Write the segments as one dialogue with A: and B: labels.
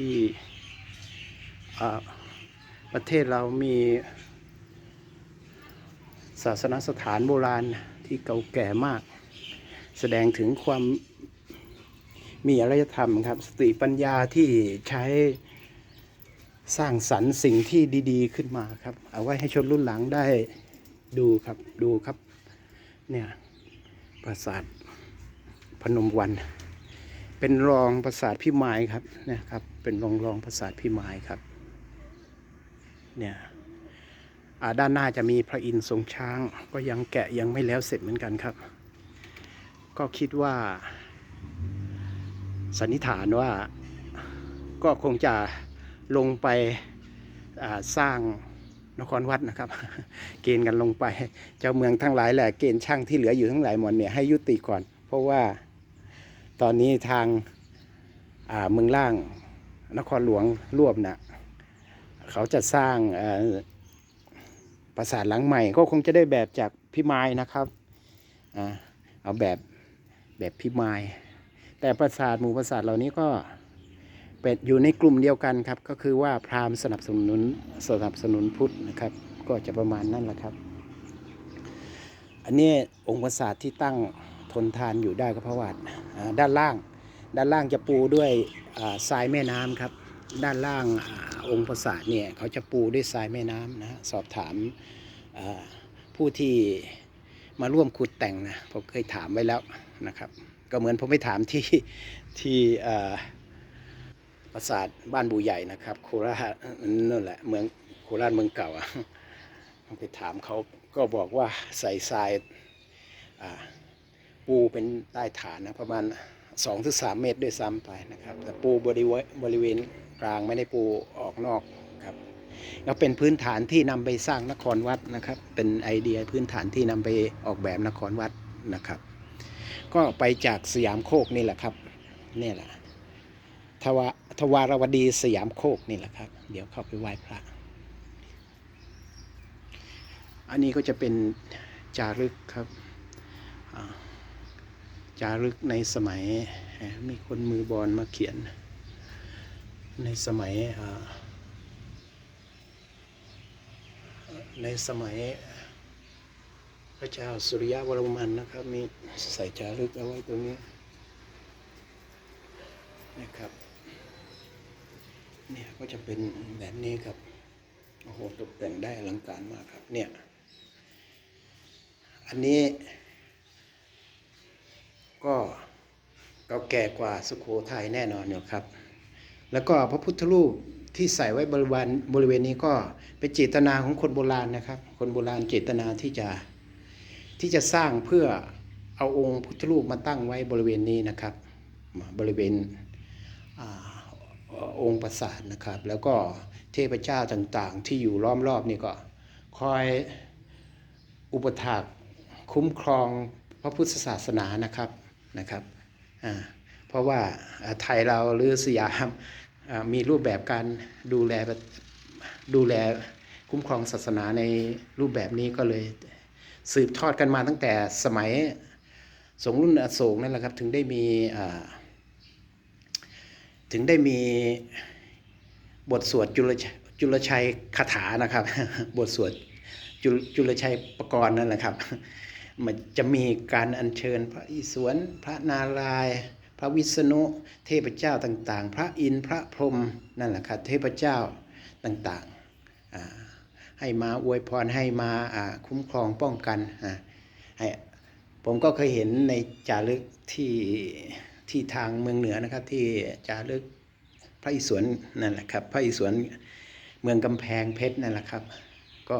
A: ที่ประเทศเรามีศาสนสถานโบราณที่เก่าแก่มาก แสดงถึงความมีอารยธรรมครับ สติปัญญาที่ใช้สร้างสรรค์สิ่งที่ดีๆขึ้นมาครับ เอาไว้ให้ชนรุ่นหลังได้ดูครับดูครับ เนี่ย ปราสาทพนมวัน เป็นรองปราสาทพิมายครับเนะครับ เป็นรองรองปราสาทพิมายครับ เนี่ยอ่าด้านหน้าจะมีพระอินทร์ทรงช้าง ก็ยังแกะยังไม่แล้วเสร็จเหมือนกันครับ ก็คิดว่า สันนิษฐานว่าก็คงจะลงไปสร้างนครวัดนะครับ เกณฑ์กันลงไป เจ้าเมืองทั้งหลายแหละเกณฑ์ช่างที่เหลืออยู่ทั้งหลายหมดเนี่ยให้ยุติก่อน เพราะว่า ตอนนี้ทางาเมืองล่างนครหลวงรวบนะเขาจะสร้างปราสาทหลังใหม่ ก็คงจะได้แบบจากพิมายนะครับอเอาแบบแบบพิมายแต่ปราสาทหมู่ปราสาทเหล่านี้ก็เป็นอยู่ในกลุ่มเดียวกันครับ ก็คือว่าพราหมณ์สนับสนุนสนับสนุนพุทธนะครับ ก็จะประมาณนั้นแหละครับ อันนี้องค์ปราสาทที่ตั้ง ทนทานอยู่ได้ก็เพราะว่าด้านล่าง ด้านล่างจะปูด้วยทรายแม่น้ำครับ ด้านล่างอองค์ปราสาทเนี่ยเขาจะปูด้วยทรายแม่น้ำนะสอบถามผู้ที่มาร่วมขุดแต่งนะผมเคยถามไว้แล้วนะครับ ก็เหมือนผมไปถามที่ที่ปราสาทบ้านบูใหญ่นะครับ โคราชนั่นแหละเมืองโคราชเมืองเก่าอะผมไปถามเขาก็บอกว่าใส่ทรายอ่า ปูเป็นใต้ฐานนะประมาณ2อถึงสเมตรด้วยซ้ำไปนะครับ แต่ปูบริเวณบริเวณกลางไม่ได้ปูออกนอกครับแล้วเป็นพื้นฐานที่นำไปสร้างนครวัดนะครับ เป็นไอเดียพื้นฐานที่นำไปออกแบบนครวัดนะครับ ก็ไปจากสยามโคกนี่แหละครับนี่แหละทวาทวารวดีสยามโคกนี่แหละครับ เดี๋ยวเข้าไปไหว้พระ อันนี้ก็จะเป็นจารึกครับอ่า จารึกในสมัยมีคนมือบอลมาเขียน ในสมัยในสมัยพระเจ้าสุริยะวรมันนะครับ มีใส่จารึกเอาไว้ตรงนี้นะครับเนี่ยก็จะเป็นแบบนี้ครับโอ้โหตกแต่งได้อลังการมากครับเนี่ย อันนี้ ก็เก่าแก่กว่าสุโขทัยแน่นอนอยู่ครับ แล้วก็พระพุทธรูปที่ใส่ไว้บริเวณบริเวณนี้ก็เป็นเจตนาของคนโบราณนะครับ คนโบราณเจตนาที่จะที่จะสร้างเพื่อเอาองค์พุทธรูปมาตั้งไว้บริเวณนี้นะครับ บริเวณอองค์ปราสาทนะครับ แล้วก็เทพเจ้าต่างๆ ที่อยู่ล้อมรอบนี่ก็คอยอุปถากคุ้มครองพระพุทธศาสนานะครับ นะครับเพราะว่าไทยเราหรือสยามมีรูปแบบการดูแลดูแลคุ้มครองศาสนาในรูปแบบนี้ก็เลยสืบทอดกันมาตั้งแต่สมัยสงรุ่นอโศกนั่นแหละครับถึงได้มีถึงได้มีบทสวดจุลชจุลชัยคาถานะครับ บทสวดจจุลชัยประกรณ์นั่นแหละครับ มันจะมีการอัญเชิญพระอิศวร พระนารายณ์พระวิษณุ เทพเจ้าต่างๆ พระอินทร์พระพรหมนั่นแหละครับเทพเจ้าต่างๆ ให้มาอวยพรให้มาคุ้มครองป้องกันให้ผมก็เคยเห็นในจารึกที่ที่ทางเมืองเหนือนะครับที่จารึกพระอิศวรนั่นแหละครับ พระอิศวรเมืองกำแพงเพชรนั่นแหละครับ ก็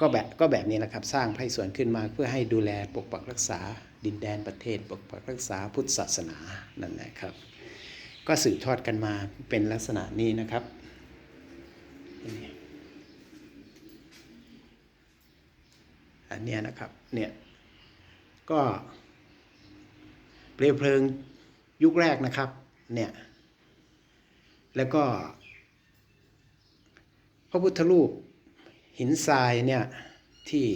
A: ก็แบบก็แบบนี้แหละครับ สร้างพระอิศวรขึ้นมาเพื่อให้ดูแลปกปักรักษา ดินแดนประเทศ ปกปักรักษาพุทธศาสนานั่นแหละครับ ก็สืบทอดกันมาเป็นลักษณะนี้นะครับอันเนี้ยนะครับเนี่ยก็เปลวเพลิงยุคแรกนะครับเนี่ยแล้วก็พระพุทธรูป หินทรายเนี่ยที่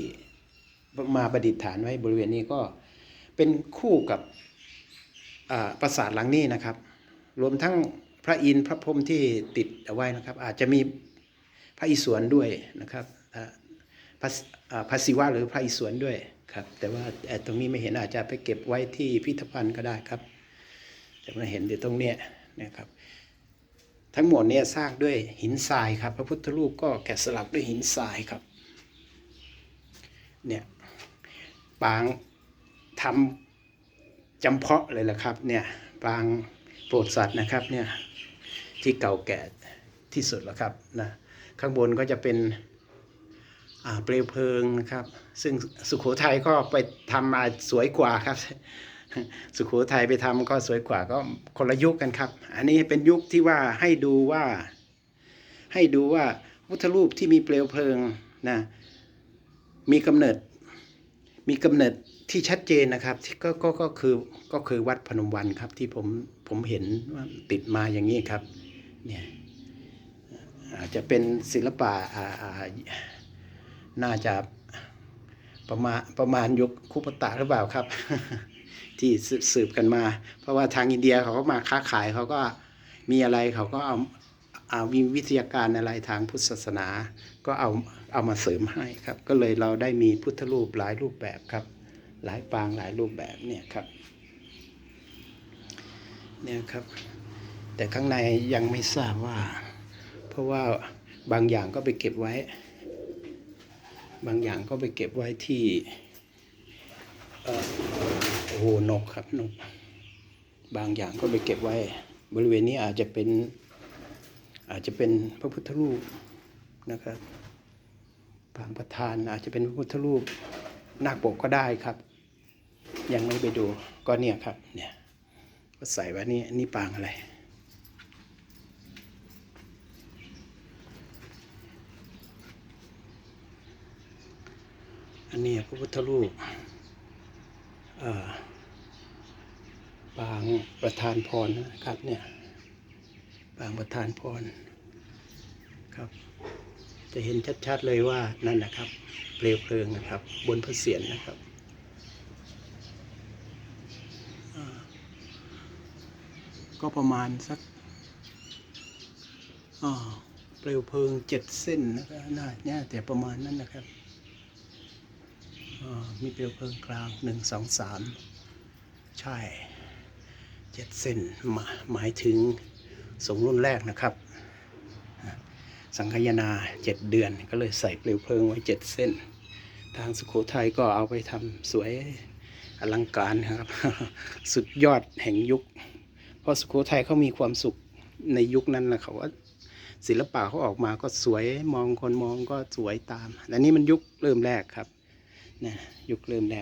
A: มาประดิษฐานไว้บริเวณนี้ก็เป็นคู่กับปราสาทหลังนี้นะครับ รวมทั้งพระอินทร์พระพรหมที่ติดเอาไว้นะครับ อาจจะมีพระอิศวรด้วยนะครับพระพระศิวะหรือพระอิศวรด้วยครับ แต่ว่าตรงนี้ไม่เห็นอาจจะไปเก็บไว้ที่พิพิธภัณฑ์ก็ได้ครับแต่มาเห็นอยู่ตรงเนี้ยนะครับ ทั้งหมดเนี่ยสร้างด้วยหินทรายครับ พระพุทธรูปก็แกะสลักด้วยหินทรายครับเนี่ยปางทำจำเพาะเลยละครับเนี่ยปางโปรดสัตว์นะครับเนี่ยที่เก่าแก่ที่สุดแล้วครับนะข้างบนก็จะเป็นเปลวเพลิงนะครับ ซึ่งสุโขทัยก็ไปทำมาสวยกว่าครับ สุโขทัยไปทำก็สวยกว่าก็คนละยุคกันครับ อันนี้เป็นยุคที่ว่าให้ดูว่า ให้ดูว่าพุทธรูปที่มีเปลวเพลิงนะมีกำเนิด มีกำเนิดที่ชัดเจนนะครับที่ก็ก็ก็คือก็คือวัดพนมวันครับที่ผมผมเห็นว่าติดมาอย่างนี้ครับเนี่ยอาจจะเป็นศิลปะอ่าอ่าน่าจะประมาณประมาณยุคคุปตะหรือเปล่าครับ ที่สืบกันมา เพราะว่าทางอินเดียเขาก็มาค้าขายเขาก็มีอะไรเขาก็เอาเอาวิทยาการอะไรทางพุทธศาสนา ก็เอาเอามาเสริมให้ครับ ก็เลยเราได้มีพุทธรูปหลายรูปแบบครับ หลายปางหลายรูปแบบเนี่ยครับเนี่ยครับ แต่ข้างในยังไม่ทราบว่า เพราะว่าบางอย่างก็ไปเก็บไว้ บางอย่างก็ไปเก็บไว้ที่เอ่อ โอ้โหนกครับนก บางอย่างก็ไปเก็บไว้ บริเวณนี้อาจจะเป็น อาจจะเป็นพระพุทธรูปนะครับปางประธานอาจจะเป็นพระพุทธรูปนาคปกก็ได้ครับ ยังไม่ไปดูก็เนี่ยครับ เนี่ยก็ใส่ไว้นี่นี่ปางอะไร อันนี้พระพุทธรูป ปางประธานพรนะครับเนี่ยปางประธานพรครับ จะเห็นชัดๆเลยว่านั่นนะครับ เปลวเพลิงนะครับ บนพระเศียรนะครับก็ประมาณสักเปลวเพลิงเจ็ดเส้นนะครับน่าเนี่ยแต่ประมาณนั้นนะครับ มีเปลวเพลิงกลางหนึ่งสองสามใช่เจ็ดเส้นหมายหมายถึงสงรุ่นแรกนะครับ สังคายนาเจ็ดเดือนก็เลยใส่เปลวเพลิงไว้เจ็ดเส้น ทางสุโขทัยก็เอาไปทำสวยอลังการครับ สุดยอดแห่งยุค เพราะสุโขทัยเขามีความสุขในยุคนั้นนะเขาว่าศิลปะเขาออกมาก็สวยมองคนมองก็สวยตาม อันนี้มันยุคเริ่มแรกครับ นะยุคเริ่มแรก